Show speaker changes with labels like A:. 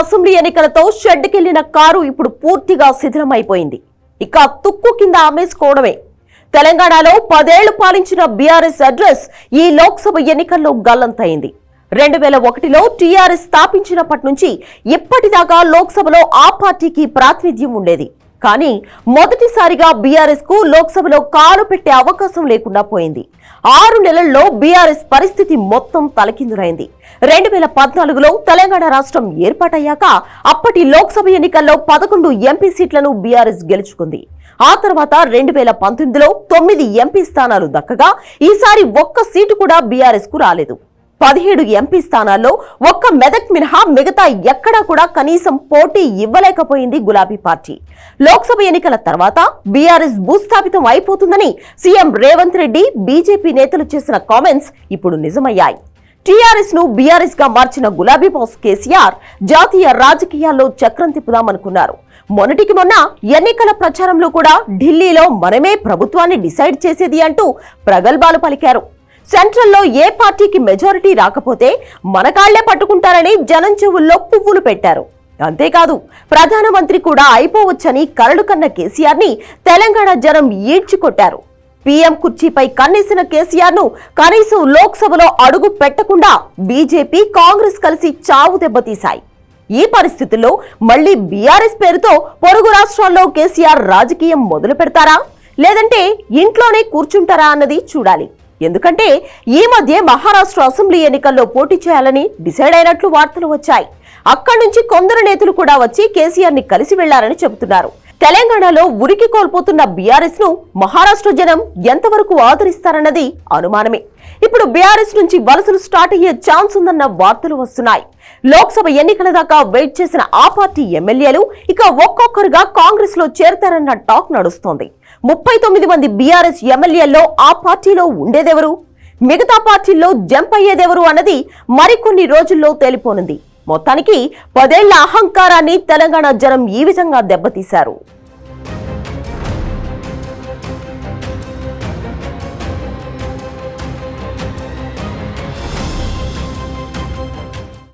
A: Assembly ఎన్నికలతో షెడ్కెళ్ళిన car ఇప్పుడు పూర్తిగా శిథిలమైపోయింది. ఇక తుక్కు కింద అమ్మేసుకోవడమే. తెలంగాణలో పదేళ్ళు పాలించిన బీఆర్ఎస్ అడ్రస్ ఈ లోక్సభ ఎన్నికల్లో గల్లంతైంది. రెండు వేల ఒకటిలో టీఆర్ఎస్ స్థాపించినప్పటి నుంచి ఇప్పటిదాకా లోక్సభలో ఆ పార్టీకి ప్రాతినిధ్యం ఉండేది. కానీ మొదటిసారిగా బీఆర్ఎస్కు లోక్సభలో కాలు పెట్టే అవకాశం లేకుండా పోయింది. ఆరు నెలల్లో బీఆర్ఎస్ పరిస్థితి మొత్తం తలకిందులైంది. రెండు వేల పద్నాలుగులో తెలంగాణ రాష్ట్రం ఏర్పాటయ్యాక అప్పటి లోక్సభ ఎన్నికల్లో పదకొండు ఎంపీ సీట్లను బీఆర్ఎస్ గెలుచుకుంది. ఆ తర్వాత రెండు వేల పంతొమ్మిదిలో తొమ్మిది ఎంపీ స్థానాలు దక్కగా ఈసారి ఒక్క సీటు కూడా బీఆర్ఎస్కు రాలేదు. పదిహేడు ఎంపీ స్థానాల్లో ఒక్క మెదక్ మినహా మిగతా ఎక్కడా కూడా కనీసం పోటీ ఇవ్వలేకపోయింది గులాబీ పార్టీ. లోక్సభ ఎన్నికల తర్వాత బీఆర్ఎస్ భూస్థాపితం అయిపోతుందని సీఎం రేవంత్ రెడ్డి బీజేపీ నేతలు చేసిన కామెంట్స్ ఇప్పుడు నిజమయ్యాయి. టీఆర్ఎస్ను బీఆర్ఎస్గా మార్చిన గులాబీ బాస్ కేసీఆర్ జాతీయ రాజకీయాల్లో చక్రం తిప్పుదామనుకున్నారు. మొన్నటికి మొన్న ఎన్నికల ప్రచారంలో కూడా ఢిల్లీలో మనమే ప్రభుత్వాన్ని డిసైడ్ చేసేది అంటూ ప్రగల్భాలు పలికారు. సెంట్రల్లో ఏ పార్టీకి మెజారిటీ రాకపోతే మన కాళ్ళే పట్టుకుంటారని జనం చెవుల్లో పువ్వులు పెట్టారు. అంతేకాదు ప్రధానమంత్రి కూడా అయిపోవచ్చని కరడు కన్న కేసీఆర్ని తెలంగాణ జనం ఈడ్చికొట్టారు. పీఎం కుర్చీపై కన్నేసిన కేసీఆర్ను కనీసం లోక్సభలో అడుగు పెట్టకుండా బీజేపీ కాంగ్రెస్ కలిసి చావు దెబ్బతీశాయి. ఈ పరిస్థితుల్లో మళ్ళీ బీఆర్ఎస్ పేరుతో పొరుగు రాష్ట్రాల్లో కేసీఆర్ రాజకీయం మొదలు పెడతారా లేదంటే ఇంట్లోనే కూర్చుంటారా అన్నది చూడాలి. ఎందుకంటే ఈ మధ్య మహారాష్ట్ర అసెంబ్లీ ఎన్నికల్లో పోటీ చేయాలని డిసైడ్ అయినట్లు వార్తలు వచ్చాయి. అక్కడి నుంచి కొందరు నేతలు కూడా వచ్చి కేసీఆర్ని కలిసి వెళ్ళారని చెబుతున్నారు. తెలంగాణలో ఉరికి కోల్పోతున్న బీఆర్ఎస్ను మహారాష్ట్ర జనం ఎంతవరకు ఆదరిస్తారన్నది అనుమానమే. ఇప్పుడు బీఆర్ఎస్ నుంచి వలసలు స్టార్ట్ అయ్యే ఛాన్స్ ఉందన్న వార్తలు వస్తున్నాయి. లోక్సభ ఎన్నికల దాకా వెయిట్ చేసిన ఆ పార్టీ ఎమ్మెల్యేలు ఇక ఒక్కొక్కరుగా కాంగ్రెస్లో చేరతారన్న టాక్ నడుస్తోంది. ముప్పై తొమ్మిది మంది బీఆర్ఎస్ ఎమ్మెల్యేల్లో ఆ పార్టీలో ఉండేదెవరు? మిగతా పార్టీల్లో జంప్ అయ్యేదెవరు అన్నది మరికొన్ని రోజుల్లో తేలిపోనుంది. మొత్తానికి పదేళ్ళ అహంకారాన్ని తెలంగాణ జనం ఈ విధంగా దెబ్బతీశారు.